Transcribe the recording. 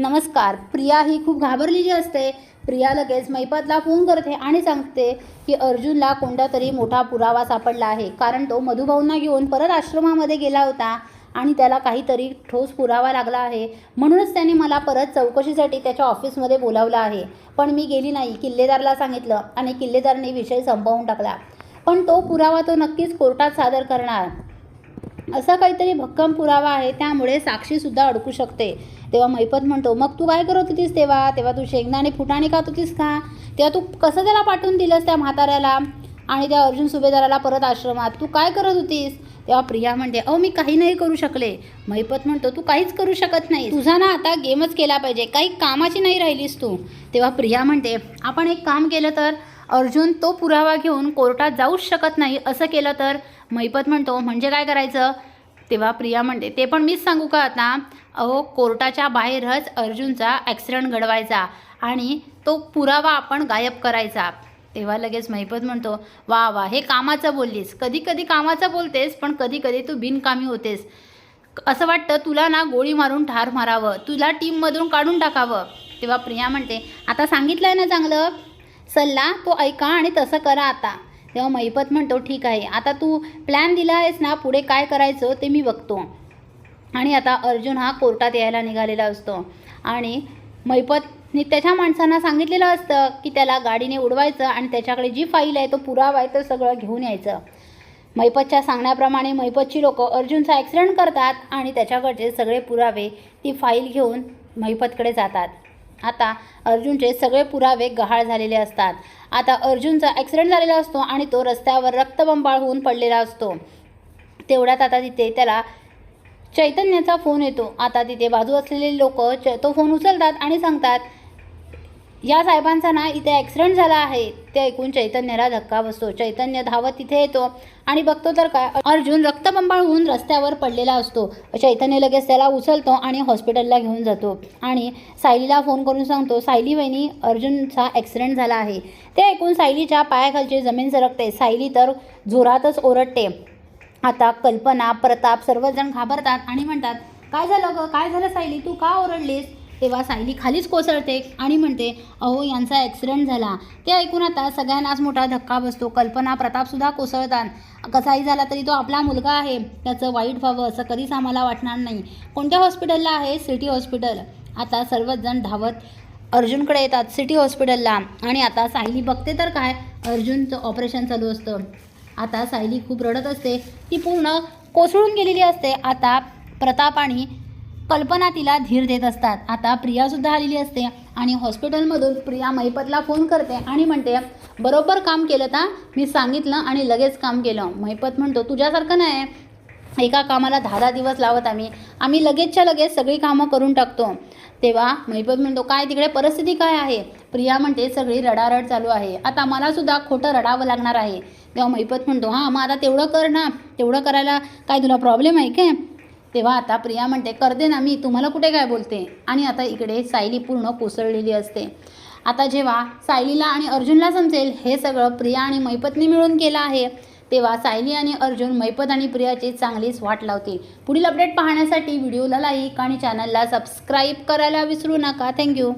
नमस्कार. प्रिया ही खूप घाबरलेली असते. प्रिया लगेच मैपतला फोन करते आणि सांगते की अर्जुनला कोणता तरी मोठा पुरावा सापडला आहे. कारण तो मधुभाऊंना घेऊन परत आश्रमामध्ये गेला होता आणि त्याला काहीतरी ठोस पुरावा लागला आहे. म्हणूनच त्याने मला परत चौकशीसाठी त्याच्या ऑफिसमध्ये बोलावलं आहे. पण मी गेली नाही किल्लेदारला सांगितलं आणि किल्लेदारने विषय संपवून टाकला. पण तो पुरावा तो नक्कीच कोर्टात सादर करणार. असा काहीतरी भक्कम पुरावा आहे त्यामुळे साक्षीसुद्धा अडकू शकते. तेव्हा मैपत म्हणतो मग तू काय करत होतीस तेव्हा? तेव्हा तू शेंगदाणे फुटाणे खात होतीस का? तेव्हा तू कसं त्याला पाठवून दिलंस त्या म्हाताऱ्याला? आणि त्या अर्जुन सुभेदाराला परत आश्रमात तू काय करत होतीस? तेव्हा प्रिया म्हणते अहो मी काही नाही करू शकले. मैपत म्हणतो तू काहीच करू शकत नाही. तुझा ना आता गेमच केला पाहिजे. काही कामाची नाही राहिलीस तू. तेव्हा प्रिया म्हणते आपण एक काम केलं तर अर्जुन तो पुरावा घेऊन कोर्टात जाऊच शकत नाही असं केलं तर मैपत म्हणतो म्हणजे काय करायचं? तेव्हा प्रिया म्हणते ते पण मीच सांगू का आता? अहो कोर्टाच्या बाहेरच अर्जुनचा ॲक्सिडंट घडवायचा आणि तो पुरावा आपण गायब करायचा. तेव्हा लगेच मैपत म्हणतो वा वा हे कामाचं बोललीस. कधी कधी कामाचं बोलतेस पण कधी कधी तू बिनकामी होतेस. असं वाटतं तुला ना गोळी मारून ठार मारावं तुला टीममधून काढून टाकावं. तेव्हा प्रिया म्हणते आता सांगितलं आहे ना चांगलं? सल्ला तो ऐका आणि तसं करा आता. तेव्हा मैपत म्हणतो ठीक आहे. आता तू प्लॅन दिला आहेस ना पुढे काय करायचं ते मी बघतो. आणि आता अर्जुन हा कोर्टात यायला निघालेला असतो. आणि मैपतनी त्याच्या माणसांना सांगितलेलं असतं की त्याला गाडीने उडवायचं आणि त्याच्याकडे जी फाईल आहे तो पुरावा आहे तो सगळं घेऊन यायचं. मैपतच्या सांगण्याप्रमाणे मैपतची लोक अर्जुनचा ॲक्सिडेंट करतात आणि त्याच्याकडचे सगळे पुरावे ती फाईल घेऊन मैपतकडे जातात. आता अर्जुनचे सगळे पुरावे गहाळ झालेले असतात. आता अर्जुनचा ॲक्सिडेंट झालेला असतो आणि तो रस्त्यावर रक्तबंबाळ होऊन पडलेला असतो. तेवढ्यात आता तिथे त्याला चैतन्याचा फोन येतो. आता तिथे बाजू असलेले लोक च तो फोन उचलतात आणि सांगतात या साहेबांचा ना इथे ॲक्सिडेंट झाला आहे. ते ऐकून चैतन्याला धक्का बसतो. चैतन्य धावत तिथे येतो आणि बघतो तर काय अर्जुन रक्तबंबाळ होऊन रस्त्यावर पडलेला असतो. चैतन्य लगेच त्याला उचलतो आणि हॉस्पिटलला घेऊन जातो. आणि सायलीला फोन करून सांगतो सायली वहिनी अर्जुनचा ॲक्सिडेंट झाला आहे. ते ऐकून सायलीच्या पायाखालची जमीन सरकते. सायली तर जोरातच ओरडते. आता कल्पना प्रताप सर्वजण घाबरतात आणि म्हणतात काय झालं ग? काय झालं सायली? तू का ओरडलीस? तेव्हा सायली खालीच कोसळते आणि म्हणते अहो यांचा ॲक्सिडेंट झाला. ते ऐकून आता सगळ्यांनाच मोठा धक्का बसतो. कल्पना प्रतापसुद्धा कोसळतात. कसाही झाला तरी तो आपला मुलगा आहे. त्याचं वाईट व्हावं असं कधीच आम्हाला वाटणार नाही. कोणत्या हॉस्पिटलला आहे? सिटी हॉस्पिटल आता सर्वच जण धावत अर्जुनकडे येतात सिटी हॉस्पिटलला आणि आता सायली बघते तर काय? अर्जुनचं ऑपरेशन चालू असतं. आता सायली खूप रडत असते. ती पूर्ण कोसळून गेलेली असते. आता प्रताप आणि कल्पना तिला धीर देत असतात. आता प्रियासुद्धा आलेली असते आणि हॉस्पिटलमधून प्रिया मैपतला फोन करते आणि म्हणते बरोबर काम केलं ता मी सांगितलं आणि लगेच काम केलं. मैपत म्हणतो तुझ्यासारखं नाही एका कामाला दहा दहा दिवस लावत आम्ही. आम्ही लगेचच्या लगेच सगळी कामं करून टाकतो. तेव्हा मैपत म्हणतो काय तिकडे परिस्थिती काय आहे? प्रिया म्हणते सगळी रडारड चालू आहे. आता मलासुद्धा खोटं रडावं लागणार आहे. तेव्हा मैपत म्हणतो हां मग आता तेवढं कर ना. तेवढं करायला काय तुला प्रॉब्लेम आहे काय? तेव्हा आता प्रिया म्हणते करते ना मी तुम्हाला कुठे काय बोलते? आणि आता इकडे सायली पूर्ण कोसळलेली असते. आता जेव्हा सायलीला आणि अर्जुनला समजेल हे सगळं प्रिया आणि मैपतनी मिळून केलं आहे तेव्हा सायली आणि अर्जुन मैपत आणि प्रियाची चांगलीच वाट लावतील. पुढील अपडेट पाहण्यासाठी व्हिडिओला लाईक आणि चॅनलला सबस्क्राईब करायला विसरू नका. थँक्यू